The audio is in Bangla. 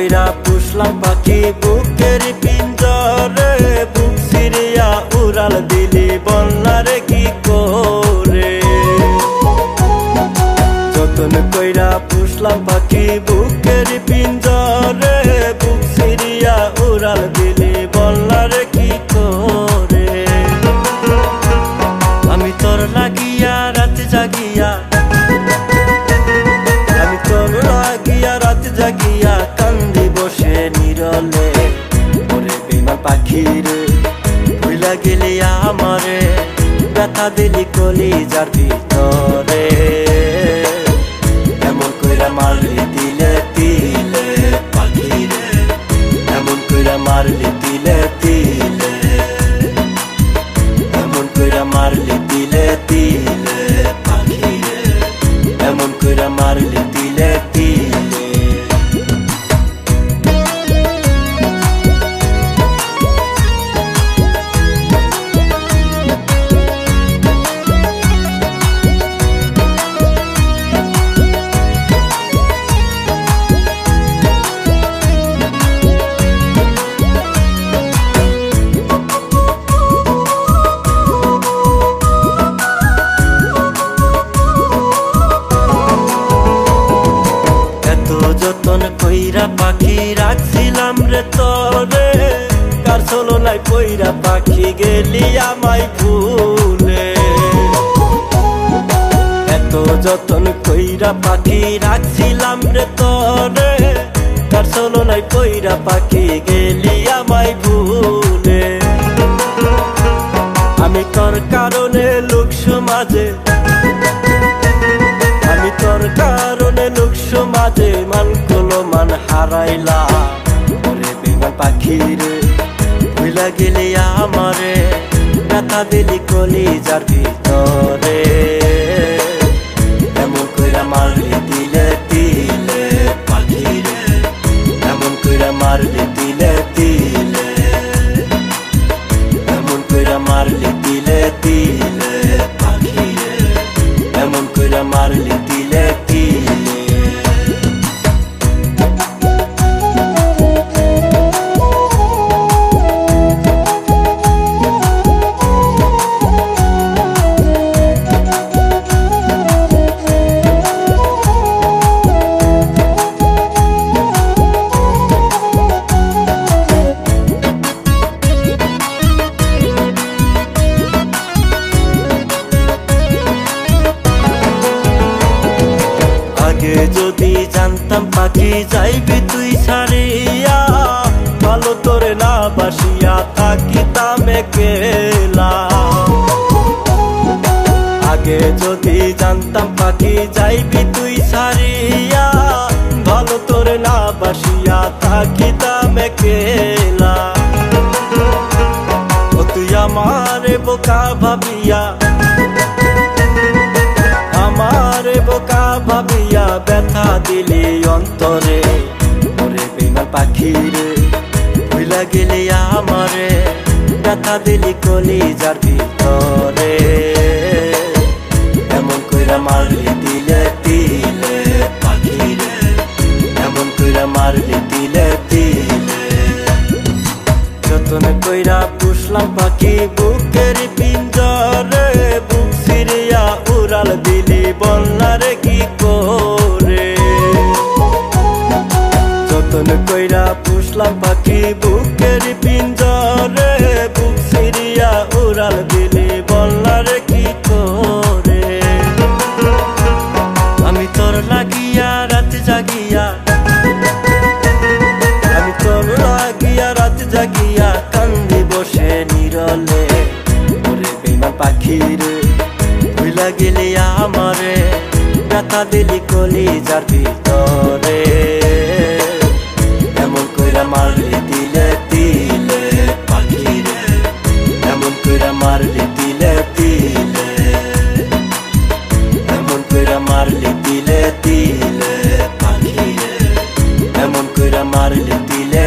কইরা পুষলাম পাখি, বুকের পিঞ্জরে বুক সিরিয়া উড়াল দিলি বন্যারে কি করে? যতন কইরা পুষলাম পাখি, বুকের পিঞ্জরে বুক সিরিয়া উড়াল দিলি বন্যারে কি করে? আমি তোর লাগিয়া রাত জাগিয়া, আমি তোর লাগিয়া রাত জাগিয়া ভুলা গেলি আমারে ব্যথা দিলি কলি যার গেলি আমায় ভুলে। এত যতন কইরা পাখি রাখছিলাম রে তরে চলো নাই কইরা পাখি ভুলে। আমি তোর কারণে লোক সমাজে, আমি তোর কারণে লোক সমাজে মান কলো মান দিলি কলি যার ভিতরে। আগে যদি জানতাম পাখি যাইবি তুই ছাড়িয়া, ভালো তোরে না বাসিয়া থাকিতাম কেলা আগে যদি জানতাম পাখি যাইবি তুই ছাড়িয়া, ভালো তোরে না বাসিয়া থাকিতাম কেলা ও তুই আমারে বোকা ভাবিয়া বোকা ভাবিয়া ব্যথা দিলি অন্তরে ওরে বিমান পাখি ভুলা গেলি আমারে, ব্যথা দিলি কলি যার ভিতরে। এমন কইরা মারলি দিলে দিলে পাখি রে এমন কইরা মারলি দিলে দিলে। যতন কইরা পুষলাম উড়াল দিলি বন্যার কি করে? যতন কইরা পুষলাম পাখি বুকের গেলি আমারে, ব্যথা দিলি কলি যার ভিতরে। এমন কইরা মারলি দিলে দিলে পাখি রে এমন কইরা মারলি দিলে দিলে এমন কইরা মারলি দিলে দিলে পাখি রে এমন কইরা মারলি দিলে